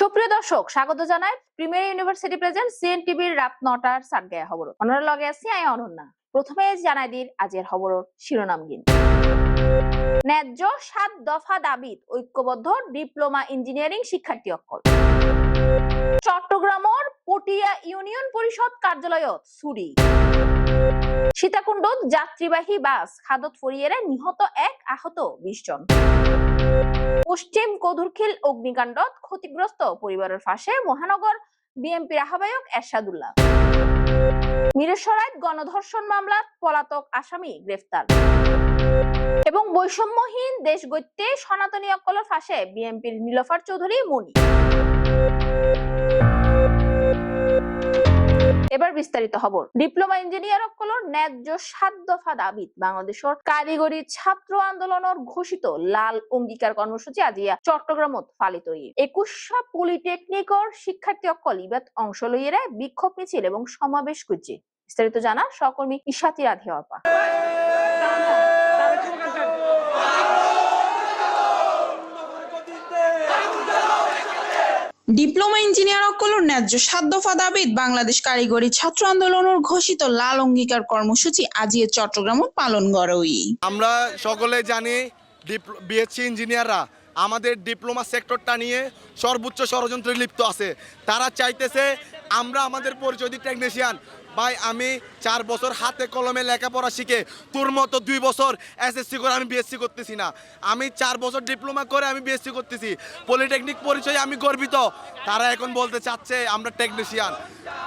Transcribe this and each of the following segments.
সুপ্রিয় দর্শক, স্বাগত জানাই প্রিমিয়ার ইউনিভার্সিটি প্রেজেন্ট সিএন টিভির রাত নটার সাতগায়া খবর। অনর লগে আছি আই অনন্যা। প্রথমে জানাই দিন আজের খবরের শিরোনাম গিন। ন্যায্য সাত দফা দাবিত ঐক্যবদ্ধ ডিপ্লোমা ইঞ্জিনিয়ারিং শিক্ষার্থী অকল চট্টগ্রামর পটিয়া ইউনিয়ন পরিষদ কার্যালয়ত চুরি সীতাকুণ্ডত যাত্রীবাহী বাস খাদত ফরিয়েরে নিহত এক আহত বিশ জন। পশ্চিম কদুরখিল অগ্নিকাণ্ডত ক্ষতিগ্রস্ত পরিবারের ফাঁসে মহানগর বিএনপির আহ্বায়ক এরশাদুল্লাহ। মিরেশ্বরাইত গণধর্ষণ মামলাত পলাতক আসামি গ্রেফতার। এবং বৈষম্যহীন দেশ গত্যে সনাতনী অকলের ফাঁসে বিএনপির নীলফার চৌধুরী মনি। এবার বিস্তারিত খবর। ডিপ্লোমা ইঞ্জিনিয়ার সকলের ন্যায্য সাত দফা দাবি বাংলাদেশের কারিগরি ছাত্র আন্দোলনের ঘোষিত লাল অঙ্গীকার কর্মসূচি আজিয়া চট্টগ্রামত পালিত হই একুশশো পলিটেকনিকর শিক্ষার্থী অকল ইবাত অংশ লইয়েরা বিক্ষোভ মিছিল এবং সমাবেশ করছে। বিস্তারিত জানা সহকর্মী ইশাতি রাধে ডিপ্লোমা ইঞ্জিনিয়ার অকলর ন্যায্য সাত দফা দাবিত বাংলাদেশ কারিগরি ছাত্র আন্দোলনের ঘোষিত লাল অঙ্গীকার কর্মসূচি আজিয়ে চট্টগ্রাম পালন গড়ই। আমরা সকলে জানি বিএসসি ইঞ্জিনিয়াররা আমাদের ডিপ্লোমা সেক্টরটা নিয়ে সর্বোচ্চ ষড়যন্ত্রে লিপ্ত আছে। তারা চাইতেছে আমরা আমাদের পরিচয় টেকনিশিয়ান ভাই, আমি চার বছর হাতে কলমে লেখাপড়া শিখে তোর মতো দুই বছর এসএসসি করে আমি বিএসসি করতেছি না। আমি চার বছর ডিপ্লোমা করে আমি বিএসসি করতেছি। পলিটেকনিক পরিচয়ে আমি গর্বিত। তারা এখন বলতে চাচ্ছে, আমরা টেকনিশিয়ান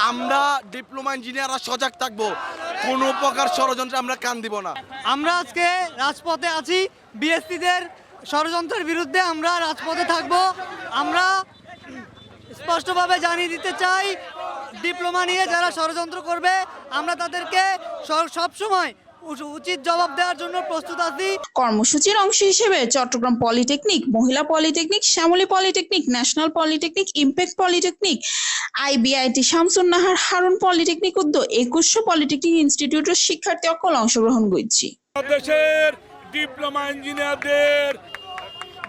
আমরা ডিপ্লোমা ইঞ্জিনিয়াররা সজাগ থাকব। কোনো প্রকার ষড়যন্ত্রে আমরা কান দিব না। আমরা আজকে রাজপথে আছি। বিএসসিদের ষড়যন্ত্রের বিরুদ্ধে আমরা রাজপথে থাকব। আমরা স্পষ্টভাবে জানিয়ে দিতে চাই ডিপ্লোমা নিয়ে যারা ষড়যন্ত্র করবে আমরা তাদেরকে সব সময় উচিত জবাব দেওয়ার জন্য প্রস্তুত আছি। কর্মসূচির অংশ হিসেবে চট্টগ্রাম পলিটেকনিক মহিলা polytechnic Shyamoli polytechnic national polytechnic impact polytechnic IBIT Shamsun Nahar Harun polytechnic উদ্যোগ একুশশো পলিটেকনিক ইনস্টিটিউটের শিক্ষার্থী অকল অংশগ্রহণ করছি। দেশের ডিপ্লোমা ইঞ্জিনিয়ারদের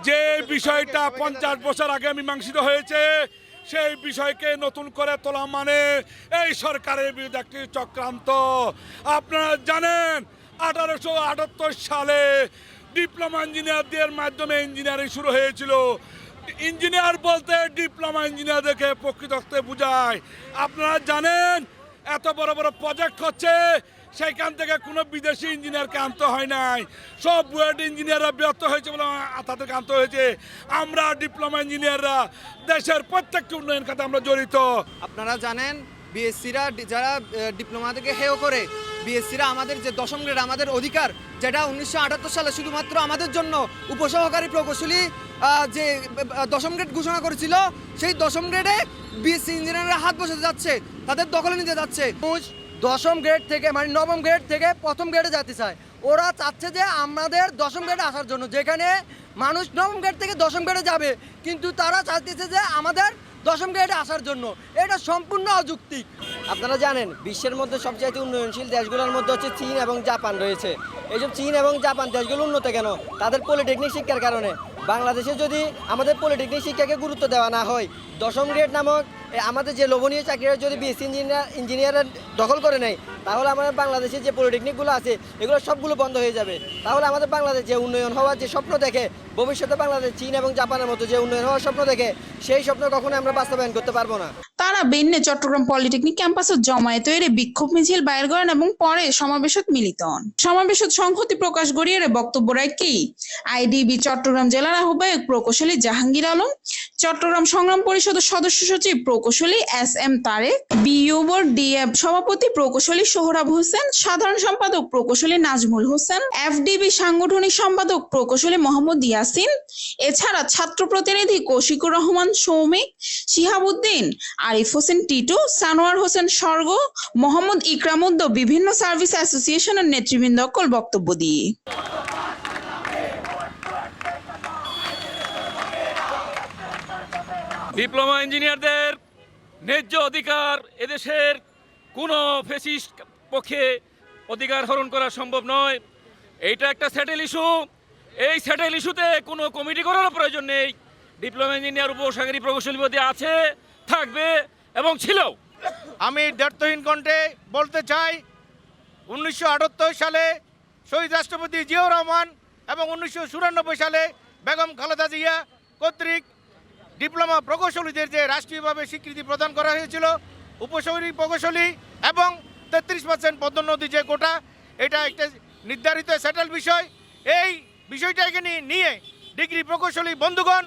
যে বিষয়টা পঞ্চাশ বছর আগে মীমাংসিত হয়েছে সেই বিষয়কে নতুন করে তোলা মানে এই সরকারের বিরুদ্ধে একটি চক্রান্ত। আপনারা জানেন, আঠারোশো আটাত্তর সালে ডিপ্লোমা ইঞ্জিনিয়ারদের মাধ্যমে ইঞ্জিনিয়ারিং শুরু হয়েছিল। ইঞ্জিনিয়ার বলতে ডিপ্লোমা ইঞ্জিনিয়ারদেরকে প্রকৃত বোঝায়। আপনারা জানেন, এত বড় বড় প্রজেক্ট হচ্ছে সেইখান থেকে কোনো বিদেশি ইঞ্জিনিয়ারকে আনতে হয় নাই। সব বুয়েট ইঞ্জিনিয়াররা ব্যর্থ হয়েছে বলে তাদেরকে আনতে হয়েছে। আমরা ডিপ্লোমা ইঞ্জিনিয়াররা দেশের প্রত্যেকটি উন্নয়ন খাতে আমরা জড়িত। আপনারা জানেন বিএসসিরা যারা ডিপ্লোমা থেকে হেয় করে বিএসসিরা আমাদের যে দশম গ্রেড আমাদের অধিকার যেটা উনিশশো আটাত্তর সালে শুধুমাত্র আমাদের জন্য উপসহকারী প্রকৌশলী যে দশম গ্রেড ঘোষণা করেছিল সেই দশম গ্রেডে বিএসসি ইঞ্জিনিয়াররা হাত বসাতে যাচ্ছে তাদের দখলে নিতে যাচ্ছে। দশম গ্রেড থেকে মানে নবম গ্রেড থেকে প্রথম গ্রেডে যেতে চায়। ওরা চাচ্ছে যে আমাদের দশম গ্রেডে আসার জন্য, যেখানে মানুষ নবম গ্রেড থেকে দশম গ্রেডে যাবে, কিন্তু তারা চাইতেছে যে আমাদের দশম গ্রেডে আসার জন্য। এটা সম্পূর্ণ অযৌক্তিক। আপনারা জানেন, বিশ্বের মধ্যে সবচেয়ে উন্নয়নশীল দেশগুলোর মধ্যে হচ্ছে চীন এবং জাপান রয়েছে। এইসব চীন এবং জাপান দেশগুলো উন্নত কেন? তাদের পলিটেকনিক শিক্ষার কারণে। বাংলাদেশে যদি আমাদের পলিটেকনিক শিক্ষাকে গুরুত্ব দেওয়া না হয়, দশম গ্রেড নামক আমাদের যে লোভনীয় চাকরিরা যদি বিএসসি ইঞ্জিনিয়ার ইঞ্জিনিয়ারের দখল করে নেয় তাহলে আমাদের বাংলাদেশে যে পলিটেকনিকগুলো আছে, এগুলো সবগুলো বন্ধ হয়ে যাবে। তাহলে আমাদের বাংলাদেশ যে উন্নয়ন হওয়ার যে স্বপ্ন দেখে, ভবিষ্যতে বাংলাদেশ, চীন এবং জাপানের মতো যে উন্নয়ন হওয়ার স্বপ্ন দেখে, সেই স্বপ্ন কখনো আমরা বাস্তবায়ন করতে পারব না। তারা বেন্নে চট্টগ্রাম পলিটেকনিক ক্যাম্পাসত জমায়েত হয়ে বিক্ষোভ মিছিল বাইর করেন এবং পরে সমাবেশত মিলিত হন। সমাবেশত সংহতি প্রকাশ করিয়ে বক্তব্য রাখি আইডিবি চট্টগ্রাম জেলার আহ্বায়ক প্রকৌশলী জাহাঙ্গীর আলম, চট্টগ্রাম সংগ্রাম পরিষদের সদস্য সচিব প্রকৌশলী এস এম তারেক বিইউবোর ডিএফ সভাপতি প্রকৌশলী সোহরাব হোসেন, সাধারণ সম্পাদক প্রকৌশলী নাজমুল হোসেন, এফডিবি সাংগঠনিক সম্পাদক প্রকৌশলী মোহাম্মদ ইয়াসিন, এছাড়া ছাত্র প্রতিনিধি কৌশিকুর রহমান, সৌমিক শিহাবুদ্দিন, আরিফ হোসেন টিটু, সানোয়ার হোসেন স্বর্গ, মোহাম্মদ ইকরামুদ্দ বিভিন্ন সার্ভিস অ্যাসোসিয়েশনের নেতৃবৃন্দ অকল বক্তব্য দিয়ে ডিপ্লোমা ইঞ্জিনিয়ারদের ন্যায্য অধিকার এদেশের কোনো ফেসিস্ট পক্ষে অধিকার হরণ করা সম্ভব নয়। এইটা একটা স্যাটেল ইস্যু। এই স্যাটেল ইস্যুতে কোনো কমিটি করার প্রয়োজন নেই। ডিপ্লোমা ইঞ্জিনিয়ার উপসাগরী প্রকৌশলী পদে আছে, থাকবে এবং ছিল আমি দ্ব্যর্থহীন কণ্ঠে বলতে চাই, উনিশশো আটাত্তর সালে শহীদ রাষ্ট্রপতি জিয়াউর রহমান এবং উনিশশো চুরানব্বই সালে বেগম খালেদা জিয়া কর্তৃক ডিপ্লোমা প্রকৌশলীদের যে রাষ্ট্রীয়ভাবে স্বীকৃতি প্রদান করা হয়েছিল উপশহরী প্রকৌশলী এবং তেত্রিশ পার্সেন্ট পদোন্নতি যে কোটা, এটা একটা নির্ধারিত সেটেল বিষয়। এই বিষয়টাকে নিয়ে- ডিগ্রি প্রকৌশলী বন্ধুগণ,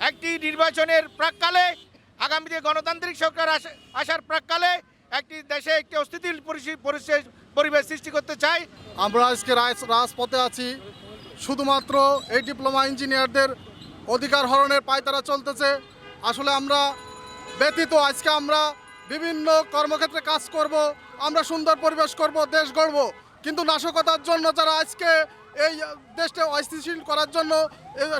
একটি নির্বাচনের প্রাককালে, আগামীতে গণতান্ত্রিক সরকার আসা- আসার প্রাককালে একটি দেশে একটি অস্থিতিশীল পরিস্থিতি- পরিবেশ সৃষ্টি করতে চাই। আমরা আজকে রাজ- রাজপথে আছি। শুধুমাত্র এই ডিপ্লোমা ইঞ্জিনিয়ারদের অধিকার হরণের পায়তারা চলতেছে। আসলে আমরা ব্যতীত আজকে আমরা বিভিন্ন কর্মক্ষেত্রে কাজ করব, আমরা সুন্দর পরিবেশ করব, দেশ গড়ব। কিন্তু নাশকতার জন্য যারা আজকে এই দেশটা অস্থিতিশীল করার জন্য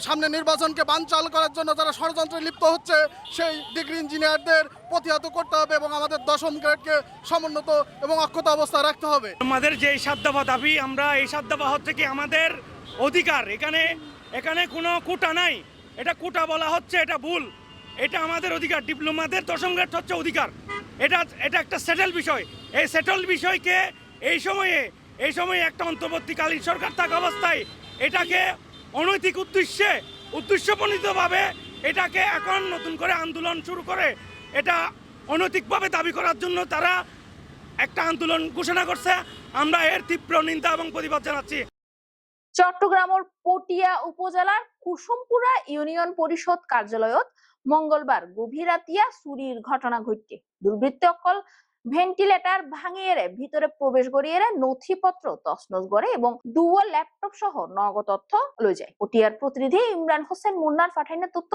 সামনে নির্বাচনকে বানচাল করার জন্য যারা ষড়যন্ত্রে লিপ্ত হচ্ছে, সেই ডিগ্রি ইঞ্জিনিয়ারদের প্রতিহত করতে হবে এবং আমাদের দশম গ্রেডকে সমুন্নত এবং অক্ষত অবস্থায় রাখতে হবে। আমাদের যে দফা দাবি, আমরা এই সাত দফা হচ্ছে কি আমাদের অধিকার। এখানে এখানে কোনো কুটা নাই। এটা কুটা বলা হচ্ছে, এটা ভুল। এটা আমাদের অধিকার, ডিপ্লোমাদের দশম গ্রেড হচ্ছে অধিকার। এটা এটা একটা সেটেল বিষয়। এই সেটেল বিষয়কে এই সময়ে এই সময়ে একটা অন্তর্বর্তীকালীন সরকার থাকা অবস্থায়, এটাকে অনৈতিক উদ্দেশ্যে, উদ্দেশ্যপ্রণীতভাবে এটাকে এখন নতুন করে আন্দোলন শুরু করে, এটা অনৈতিকভাবে দাবি করার জন্য তারা একটা আন্দোলন ঘোষণা করছে। আমরা এর তীব্র নিন্দা এবং প্রতিবাদ জানাচ্ছি। চট্টগ্রামের পটিয়া উপজেলার কুসুমপুরা ইউনিয়ন পরিষদ কার্যালয়ত মঙ্গলবার গভীর রাতিয়া চুরির ঘটনা ঘটছে। দুর্বৃত্ত অকল ভেন্টিলেটার ভাঙিয়ে ভিতরে প্রবেশ করিয়ে নথিপত্র, তছনছ করে এবং দুও ল্যাপটপ সহ নগদ তথ্য লৈ যায়। পটিয়ার প্রতিনিধি ইমরান হোসেন মুন্নার পাঠাইনে তথ্য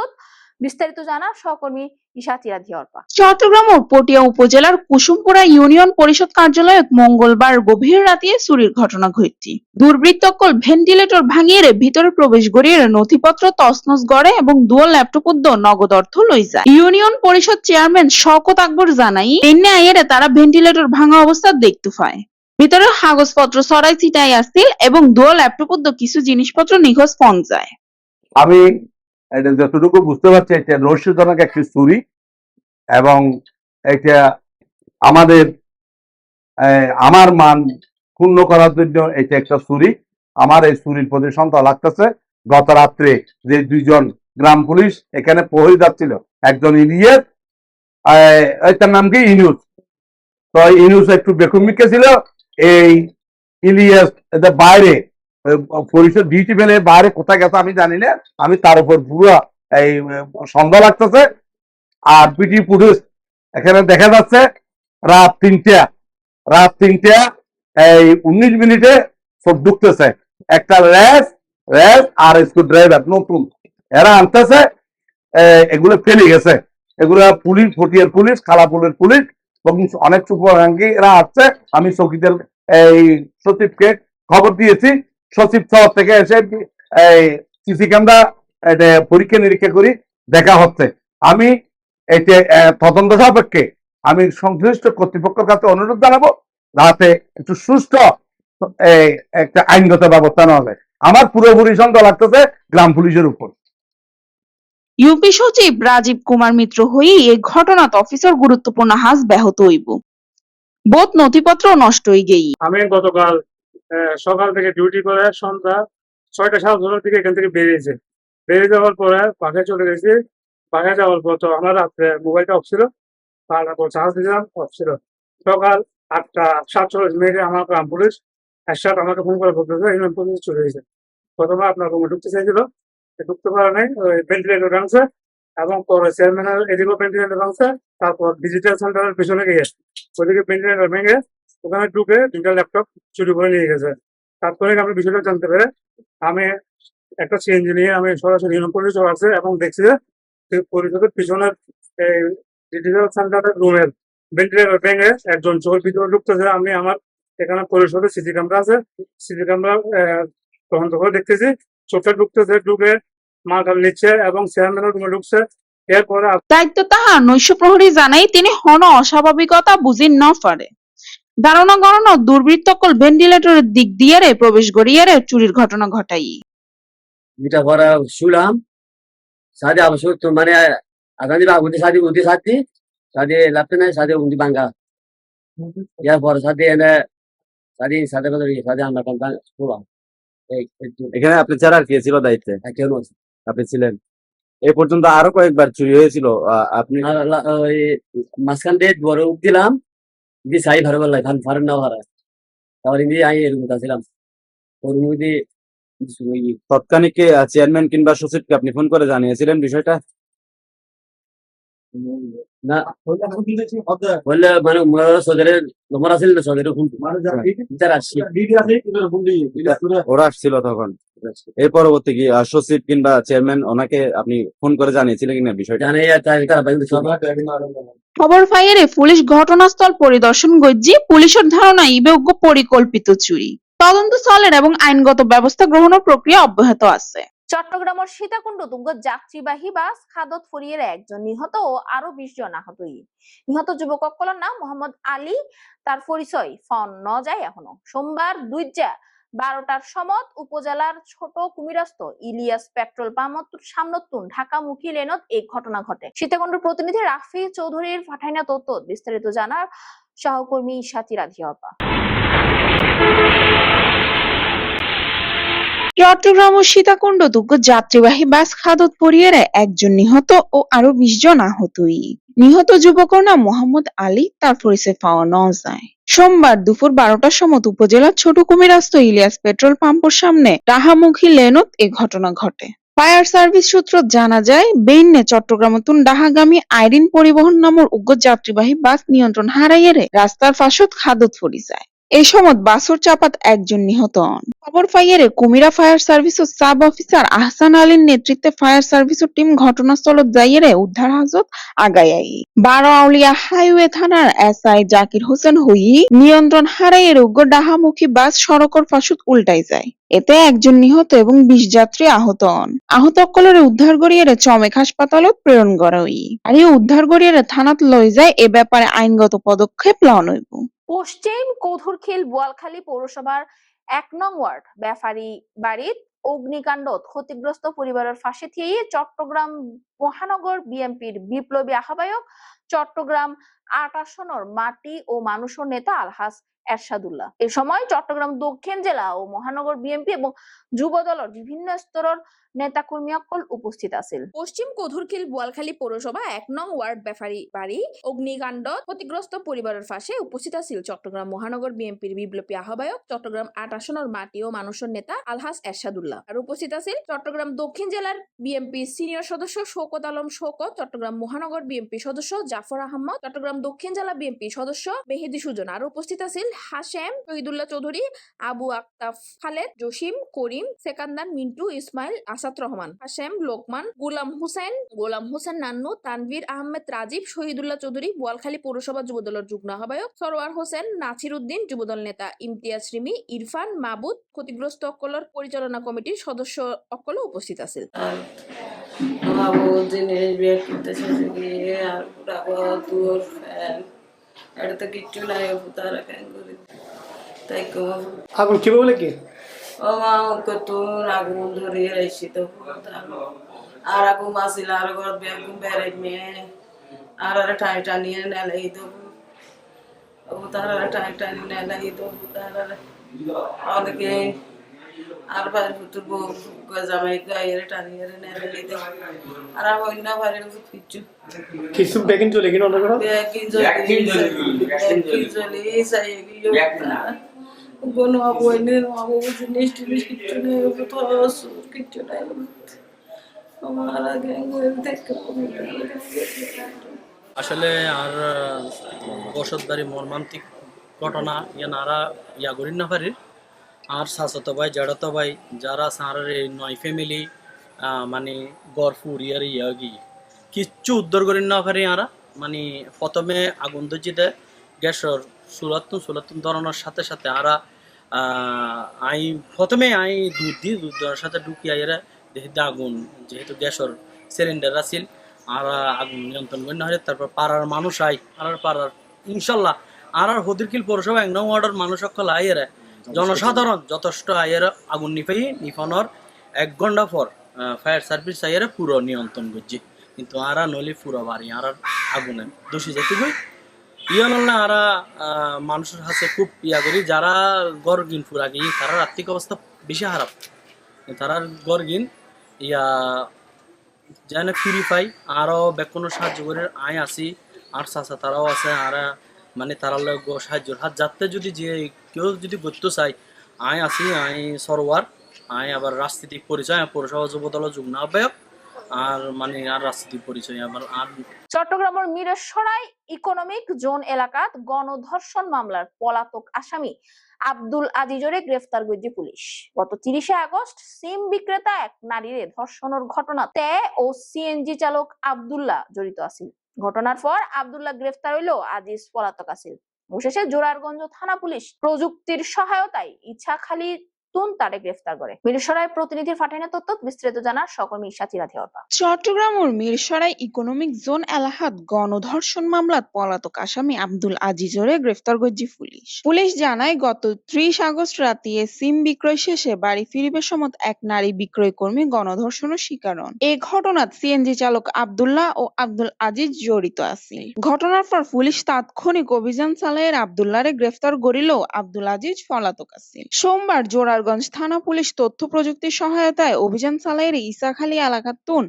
বিস্তারিত জানা সহকর্মী ইশা তিরাধি চট্টগ্রাম ও পটিয়া উপজেলার কুসুমপুরা ইউনিয়ন পরিষদ কার্যালয়ত মঙ্গলবার গভীর রাতে চুরির ঘটনা ঘটছে দুর্বৃত্তকল ভেন্টিলেটর ভাঙিয়ে ভিতরে প্রবেশ করিয়ে নথিপত্র তছনছ গড়ে এবং দুয়ো ল্যাপটপ উদ্য নগদ অর্থ লই যায়। ইউনিয়ন পরিষদ চেয়ারম্যান শওকত আকবর জানাই তেমনি আইয়েরে তারা ভেন্টিলেটর ভাঙা অবস্থা দেখতে পায়। ভিতরে কাগজপত্র সরাই ছিটাই আসছিল এবং দুয়ো ল্যাপটপ উদ্য কিছু জিনিসপত্র নিখোঁজ পন যায়। আমি এটা যতটুকু বুঝতে পারছি, এটা রহস্যজনক একটি চুরি এবং এটা আমাদের আমার মান ক্ষুণ্ণ করার জন্য এটা একটা চুরি আমার এই চুরির প্রতি সন্দেহ লাগতেছে। গত রাত্রে যে দুইজন গ্রাম পুলিশ এখানে প্রহরী যাচ্ছিল, একজন ইলিয়াস এটার নাম কি? ইনুস। তো ইনুস একটু বেকুমিকে ছিল। এই ইলিয়াস বাইরে পরিষদ ডিউটি ফেলে বাইরে কোথায় গেছে আমি জানি না। আমি তার উপর পুরো এই সন্দেহ লাগতেছে। আর পিটি পুলিশ এখানে দেখা যাচ্ছে রাত তিনটা রাত তিনটা, এই উনিশ মিনিটে সব ঢুকতেছে। একটা র্যাস র্যাস আর স্ক্রু ড্রাইভার নতুন। এরা আনতেছে এগুলো ফেলে গেছে। এগুলো পুলিশ, ফটিয়ার পুলিশ খালাপুলের পুলিশ এবং অনেক এরা আসছে। আমি চৌকিদের এই সচিবকে খবর দিয়েছি। সচিব শহর থেকে এসে এই সিসি ক্যামেরা পরীক্ষা নিরীক্ষা করি দেখা হচ্ছে। আমি আহ, তদন্ত সাপেক্ষে আমি সংশ্লিষ্ট কর্তৃপক্ষের কাছে অনুরোধ জানাব যাতে একটু সুষ্ঠু একটা আইনগত ব্যবস্থা নেওয়া যায়। আমার পুরোপুরি সন্দেহ লাগতেছে গ্রাম পুলিশের উপর। ইউপি সচিব রাজীব কুমার মিত্র হয়ে এই ঘটনাত অফিসার গুরুত্বপূর্ণ হাজ ব্যাহত হইব। বোধ নথিপত্র নষ্ট হয়ে গেই। আমি গতকাল সকাল থেকে ডিউটি করে সন্ধ্যা ছয়টা সাত ধরার দিকে এখান থেকে বেরিয়েছে বেরিয়ে যাওয়ার পরে বাসায় চলে গেছি। বাসায় যাওয়ার পর তো আমার রাত্রে মোবাইলটা অফ ছিল। তারপর চার্জ দিলাম অফ ছিল। সকাল আটটা, সাতচল্লিশ মিনিটে আমার গ্রাম পুলিশ একসাথ আমাকে ফোন করে বলতেছে পুলিশ চলে গেছে। প্রথমে আপনার রুমে ঢুকতে চাইছিল। ঢুকতে পারে নাই ভেন্টিলেটর ভাঙছে এবং পরে চেয়ারম্যানের এদিকেও ভেন্টিলেটর ভাঙছে, তারপর ডিজিটাল সেন্টারের পিছনে গিয়ে ওইদিকে ভেন্টিলেটর ভেঙে ওখানে ঢুকে দুইটা ল্যাপটপ চুরি করে নিয়ে গেছে। তাৎক্ষণিক আমি বিষয়টা জানতে পেরে আমি একটা সিএনজি নিয়ে আমি সরাসরি ইউনিয়ন পুলিশ আছে এবং দেখছি যে পরিষদের পিছনের ডিজিটাল সেন্টারের রুমের ভেন্টিলেটর ভেঙে একজন চোর ভিতরে ঢুকতেছে। আমি আমার এখানে পরিষদের সিসি ক্যামেরা আছে। সিসি ক্যামেরা তদন্ত করে দেখতেছি। চোখে ঢুকতেছে, ঢুকে মালটা নিচ্ছে এবং চেয়ারম্যানের রুমে ঢুকছে। এরপরে দায়িত্ব তাহার। নৈশ প্রহরী জানাই তিনি হন অস্বাভাবিকতা বুঝি ন পারে। ধারণা গণনা দুর্বৃত্তকল ভেন্টিলেটরের দিক দিয়ে রে প্রবেশ করিয়ে রে চুরির ঘটনা ঘটাই। যেটা করা শুনলাম। সাদে আবশ্যক তো মানে আগামী বাগুতি সাদি উদি সাদি সাদে লাপতে নাই সাদে উদি বাঙ্গা ইয়ার পর সাদে এনে সাদি সাদে কথা সাদে আমরা কান্তা পুরা এখানে আপনি ছাড়া আর কে ছিল দায়িত্বে? কেন আপনি ছিলেন। এই পর্যন্ত আরও কয়েকবার চুরি হয়েছিল। আহ, আপনি মাঝখান দিয়ে বড় দিলাম। দি সাই ভালো ভালো খান ফারেন না ভাড়া। তারপর ইন্দি আই এরকম ছিলাম ওর মধ্যে তৎকালীন চেয়ারম্যান কিংবা সচিবকে আপনি ফোন করে জানিয়েছিলেন বিষয়টা? না বললে মানে না ওরা আসছিল তখন। এর পরবর্তী কি সচিব কিংবা চেয়ারম্যান ওনাকে আপনি ফোন করে জানিয়েছিলেন কিনা বিষয়টা? খবর পুলিশ ঘটনাস্থল পরিদর্শন গজ্জি পুলিশের ধারণা ইবেজ্ঞ পরিকল্পিত চুরি। তদন্ত চলেন এবং আইনগত ব্যবস্থা গ্রহণের প্রক্রিয়া অব্যাহত আছে। চট্টগ্রামের সীতাকুণ্ড দুর্গ যাত্রীবাহী বাস খাদত ফুরিয়ে একজন নিহত ও আরও বিশ জন আহত নিহত যুবক অকলের নাম মোহাম্মদ আলী। তার পরিচয় ফন ন যায় এখনও। সোমবার দুইজা বারোটার সমত উপজেলার ছোট কুমিরাস্ত ইলিয়াস পেট্রোল পাম্প সামনতুন ঢাকামুখী লেনত এই ঘটনা ঘটে। সীতাকুণ্ডের প্রতিনিধি রাফি চৌধুরীর পাঠাইনা তথ্য বিস্তারিত জানার সহকর্মী সাথী রাধিয়াপা চট্টগ্রাম ও সীতাকুণ্ড দুর্গ যাত্রীবাহী বাস খাদত পরিয়ে একজন নিহত ও আরও বিশ জন আহতই। নিহত যুবকের নাম মোহাম্মদ আলী, তার পরিচয় পাওয়া ন যায় সোমবার দুপুর বারোটার সময় উপজেলার ছোট কুমিরাস্ত ইলিয়াস পেট্রোল পাম্পের সামনে ডাহামুখী লেনত এ ঘটনা ঘটে। ফায়ার সার্ভিস সূত্র জানা যায় বেইনে চট্টগ্রাম তুন ডাহাগামী আইরিন পরিবহন নামের উগ্র যাত্রীবাহী বাস নিয়ন্ত্রণ হারাইয়েরে রাস্তার ফাঁসত খাদত পড়ি যায়। এই সময় বাসর চাপাত একজন নিহত হন। খবর পাইয়ারে কুমিরা ফায়ার সার্ভিস ও সাব অফিসার আহসান আলীর নেতৃত্বে ফায়ার সার্ভিস ও টিম ঘটনাস্থলত যাইয়েরে উদ্ধার হাজত আগাই বারো আউলিয়া হাইওয়ে থানার এস আই জাকির হোসেন হই নিয়ন্ত্রণ হারাইয়ের রোগ্য ডাহামুখী বাস সড়কর ফাঁসুত উল্টাই যায়। এতে একজন নিহত এবং বিশ যাত্রী আহত হন। আহত অকলরে উদ্ধার গড়িয়ারে চমেক হাসপাতালত প্রেরণ করা হই। আর এই উদ্ধার গড়িয়ারে থানাত লই যায় এ ব্যাপারে আইনগত পদক্ষেপ লওয়া হইব পশ্চিম কধুরখিল বোয়ালখালী পৌরসভার এক নং ওয়ার্ড। ব্যাপারী বাড়িত অগ্নিকাণ্ডত ক্ষতিগ্রস্ত পরিবারের ফাঁসি থিয়ে চট্টগ্রাম মহানগর বিএনপির বিপ্লবী আহ্বায়ক চট্টগ্রাম আট আসনের মাটি ও মানুষের নেতা আলহাস এরশাদুল্লাহ। এ সময় চট্টগ্রাম দক্ষিণ জেলা ও মহানগর বিএনপি এবং যুব দলের বিভিন্ন স্তরের নেতা কর্মী অকল উপস্থিত আছিল। পশ্চিম কধুরখিল বোয়ালখালী পৌরসভা এক নং ওয়ার্ড ব্যাপারী বাড়ি অগ্নিকাণ্ড ক্ষতিগ্রস্ত পরিবারের পাশে উপস্থিত আছিল চট্টগ্রাম মহানগর বিএনপির বিপ্লবী আহ্বায়ক চট্টগ্রাম আট আসনের মাটি ও মানুষের নেতা আলহাস এরশাদুল্লাহ। আর উপস্থিত আছিল চট্টগ্রাম দক্ষিণ জেলার বিএনপি সিনিয়র সদস্য শৌকত আলম শৌকত চট্টগ্রাম মহানগর বিএনপি সদস্য জাফর আহমদ, চট্টগ্রাম দক্ষিণ জেলা বিএনপি সদস্য মেহেদি সুজন আর উপস্থিত আছিল হাশেম, শহীদুল্লাহ চৌধুরী, আবু আক্তাফ খালেদ, জসিম, করিম, সেকান্দার, মিন্টু, ইসমাইল, আসাদ রহমান, হাশেম, লোকমান, গোলাম হুসেন, গোলাম হোসেন নান্নু, তানভীর আহমেদ রাজীব, শহীদুল্লাহ চৌধুরী, বোয়ালখালী পৌরসভা যুবদলের যুগ্ম আহ্বায়ক, সরোয়ার হোসেন নাছির উদ্দিন যুবদল নেতা, ইমতিয়াজ রিমি, ইরফান মাবুদ, ক্ষতিগ্রস্ত অকলর পরিচালনা কমিটির সদস্য অকল উপস্থিত আছিল। বাবু জিনিস বিয়ে করতেছে গিয়ে আর পুরা তোর ফ্যান এটা তো কিচ্ছু নাই তারা কেন করে? তাই কম আগুন কি বলে কি? ও মা কত আগুন ধরিয়ে রাখছি তো আর আগুন বাঁচিল আর ঘর বেগুন বেড়াই মেয়ে আর আর টাই টানিয়ে নেলাই দেবো। ও তার আর টাই টানি নেলাই দেবো তার অনেকে আর ভাই পুতুর বউ জামাই গায়ের টানিয়ে দেবো আর অন্য ভাইয়ের কিচ্ছু কিছু বেগিন চলে কিনা অন্য জিনিস টিনিস কিচ্ছু নেই কোথাও কিচ্ছু নেই। আমার আগে দেখতে আসলে আর বসতবাড়ি মর্মান্তিক ঘটনা ইয়া নারা ইয়া করি না পারি আর শাসত ভাই জড়ত ভাই, যারা সারের এই নয় ফ্যামিলি মানে গড় ফুরিয়ার ইয়া, গি, কিচ্ছু উদ্ধার করি না পারি আরা। মানে প্রথমে আগুন দজিতে গ্যাসর সুলাতুন সুলাতুন ধরানোর সাথে সাথে আরা আই, প্রথমে আই দুধ দিই দুধ দেওয়ার সাথে ঢুকি আইরা দেখি যে আগুন, যেহেতু গ্যাসর সিলিন্ডার আছিল, আর আগুন নিয়ন্ত্রণ করে না তারপর পাড়ার মানুষ আই আর পাড়ার, ইনশাল্লাহ আর হদিরকিল পৌরসভা এক নং ওয়ার্ডের মানুষ সকল আইয়ের জনসাধারণ যথেষ্ট আয়ের আগুন নিফাই নিফানোর এক ঘণ্টা পর ফায়ার সার্ভিস আইয়ারা পুরো নিয়ন্ত্রণ করছে। কিন্তু আরা নলি পুরো বাড়ি আর আগুনে দোষী যেতে হই। ইয়া না আরা মানুষের হাতে খুব ইয়া করি, যারা গড় গিন পুরা গিয়ে তারা আর্থিক অবস্থা বেশি খারাপ। তারা গড় গিন ইয়া, যেন ফিরি পাই আরও বেকনো সাহায্য করে আয় আসি। আর চাচা তারাও আছে, আর মানে তারা সাহায্যর হাত, যাতে যদি যে কেউ যদি করতে চাই আয় আসি আই সরোয়ার, আয় আবার রাজনীতিক পরিচয় পৌরসভা যুব দল যুগ্ম আহ্বায়ক, আর মানে আর রাজনীতিক পরিচয়, আবার আর চট্টগ্রামের মিরসরাই ইকোনমিক জোন এলাকাত গণধর্ষণ মামলার পলাতক আসামি আব্দুল আজিজরে গ্রেফতার করছে পুলিশ। গত তিরিশে আগস্ট সিম বিক্রেতা এক নারীরে ধর্ষণের ঘটনা তে ও সিএনজি চালক আব্দুল্লাহ জড়িত আছিল ঘটনার পর আব্দুল্লাহ গ্রেফতার হইল আজিজ পলাতক আছিল অবশেষে জোরারগঞ্জ থানা পুলিশ প্রযুক্তির সহায়তায় ইচ্ছাখালী তুন তারে গ্রেফতার করে। মিরসরাই প্রতিনিধির ফাটাইনা তথ্য বিস্তারিত জানার সকর্মী সাথী রাধিওতা চট্টগ্রামের মিরসরাই ইকোনমিক জোন এলাকাত গণধর্ষণ মামলাত পলাতক আসামি আব্দুল আজিজরে গ্রেফতার করছে পুলিশ। পুলিশ জানায়, গত ত্রিশ আগস্ট রাতে সিম বিক্রয় শেষে বাড়ি ফিরিবে সমত এক নারী বিক্রয় কর্মী গণধর্ষণের শিকার হন। এই ঘটনাত সিএনজি চালক আব্দুল্লাহ ও আব্দুল আজিজ জড়িত আছিল। ঘটনার পর পুলিশ তাৎক্ষণিক অভিযান চালায় আব্দুল্লাহরে গ্রেফতার করিল আব্দুল আজিজ পলাতক আছিল। সোমবার জোরারগঞ্জ থানা পুলিশ তথ্য প্রযুক্তির সহায়তায় অভিযান চালায় ইসাখালী এলাকার তুন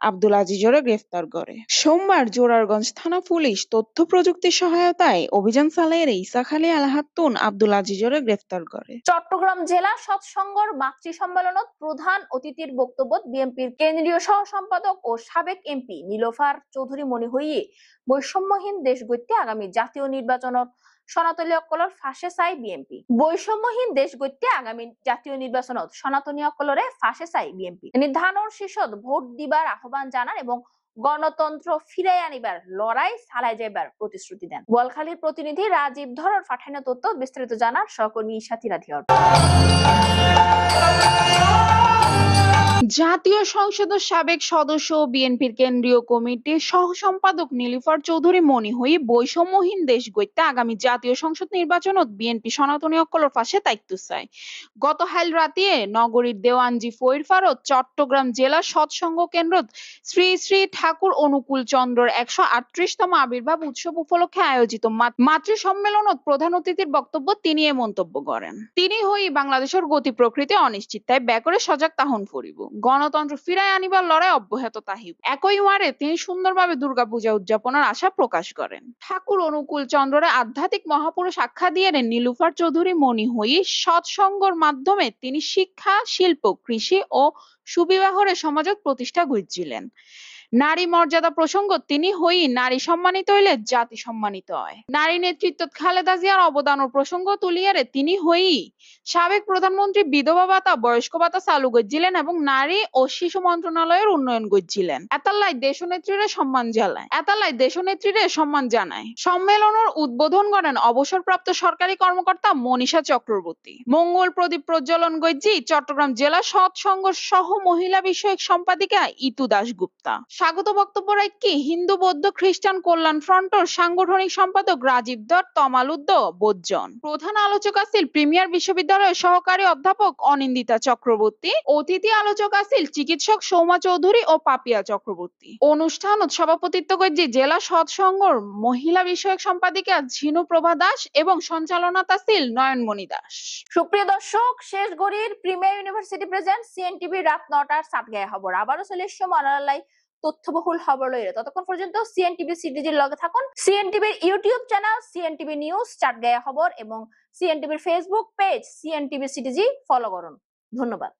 আব্দুল আজিজরে গ্রেফতার করে। সোমবার জোরারগঞ্জ থানা পুলিশ তথ্য প্রযুক্তির সহায়তায় অভিযান চালায় ইসাখালী এলাকার তুন আব্দুল আজিজরে গ্রেফতার করে। চট্টগ্রাম জেলা সৎসঙ্গর মাতৃ সম্মেলনত প্রধান অতিথির বক্তব্য বিএনপির কেন্দ্রীয় সহ সম্পাদক ও সাবেক এমপি নীলোফার চৌধুরী মনে হইয়ে বৈষম্যহীন দেশ গত্যে আগামী জাতীয় নির্বাচনত সনাতনী অকলর ফাঁসে চাই বিএনপি বৈষম্যহীন দেশ গত্যে আগামী জাতীয় নির্বাচনত সনাতনী অকলরে ফাঁসে চাই বিএনপি ধানর শীর্ষত ভোট দিবার আহ্বান জানান এবং গণতন্ত্র ফিরাই আনিবার লড়াই চালাই যাইবার প্রতিশ্রুতি দেন। বোয়ালখালীর প্রতিনিধি রাজীব ধরর পাঠানো তথ্য বিস্তারিত জানার সহকর্মী সাথী রাধিয়র। জাতীয় সংসদের সাবেক সদস্য বিএনপির কেন্দ্রীয় কমিটির সহ সম্পাদক নীলিফার চৌধুরী মনে হই বৈষম্যহীন দেশ গইতে আগামী জাতীয় সংসদ নির্বাচনত বিএনপি সনাতনী অকলর পাশে দায়িত্ব চায়। গত হাইল রাতিয়ে নগরীর দেওয়ানজি ফৈরফারত চট্টগ্রাম জেলা সৎসঙ্গ কেন্দ্রত শ্রী শ্রী ঠাকুর অনুকূল চন্দ্রর একশো আটত্রিশতম আবির্ভাব উৎসব উপলক্ষে আয়োজিত মাতৃ সম্মেলনত প্রধান অতিথির বক্তব্য তিনি এ মন্তব্য করেন। তিনি হই বাংলাদেশের গতি প্রকৃতি অনিশ্চিত তাই ব্যাকরে সজাগ তাহন করিব গণতন্ত্র ফিরায় আনিবার লড়াই অব্যাহত তাহিব। একই ওয়ারে তিনি সুন্দরভাবে দুর্গাপূজা উদযাপনের আশা প্রকাশ করেন। ঠাকুর অনুকূল চন্দ্রের আধ্যাত্মিক মহাপুরুষ আখ্যা দিয়ে নীলুফার চৌধুরী মনি হই সৎসঙ্গর মাধ্যমে তিনি শিক্ষা, শিল্প, কৃষি ও সুবিবাহরে সমাজত প্রতিষ্ঠা গুজিলেন নারী মর্যাদা প্রসঙ্গ, তিনি হই নারী সম্মানিত হইলে জাতি সম্মানিত হয়। নারী নেতৃত্ব খালেদা জিয়ার অবদানের প্রসঙ্গ তুলিয়ারে তিনি হই সাবেক প্রধানমন্ত্রী বিধবা ভাতা, বয়স্ক ভাতা চালু করছিলেন এবং নারী ও শিশু মন্ত্রণালয়ের উন্নয়ন করছিলেন এতাল্লাই দেশনেত্রীরে সম্মান জানায়। এতাল্লাই দেশনেত্রীরে সম্মান জানায়। সম্মেলনের উদ্বোধন করেন অবসরপ্রাপ্ত সরকারি কর্মকর্তা মনীষা চক্রবর্তী। মঙ্গল প্রদীপ প্রজ্বলন গজ্জি চট্টগ্রাম জেলা সৎসঙ্গ সহ মহিলা বিষয়ক সম্পাদিকা ইতু দাশগুপ্তা। স্বাগত বক্তব্য রাখি হিন্দু, বৌদ্ধ, খ্রিস্টান কল্যাণ ফ্রন্টর সাংগঠনিক সম্পাদক রাজীব দত্ত তমালুদ্দ বোজ্জন। প্রধান আলোচক আছিল প্রিমিয়ার বিশ্ববিদ্যালয়ের সহকারী অধ্যাপক অনিন্দিতা চক্রবর্তী, অতিথি আলোচক আছিল চিকিৎসক সৌমা চৌধুরী ও পাপিয়া চক্রবর্তী। অনুষ্ঠানত সভাপতিত্ব করছে জেলা সৎসঙ্গর মহিলা বিষয়ক সম্পাদিকা ঝিনু প্রভা দাস এবং সঞ্চালনাত আছিল নয়নমণি দাস। সুপ্রিয় দর্শক, শেষ গড়ির প্রিমিয়ার ইউনিভার্সিটি প্রেজেন্ট, সিএনটিভি রাত নটার সাত গায়ে খবর। আবারও চলে এসছো মনালাই তথ্যবহুল খবর লইরে ততক্ষণ পর্যন্ত সিএনটিভি সিডিজির লগে থাকুন। সিএনটিভির ইউটিউব চ্যানেল সিএনটিভি নিউজ চাটগায়া খবর এবং সিএনটিভির Facebook page CNTV CDG follow করুন। ধন্যবাদ।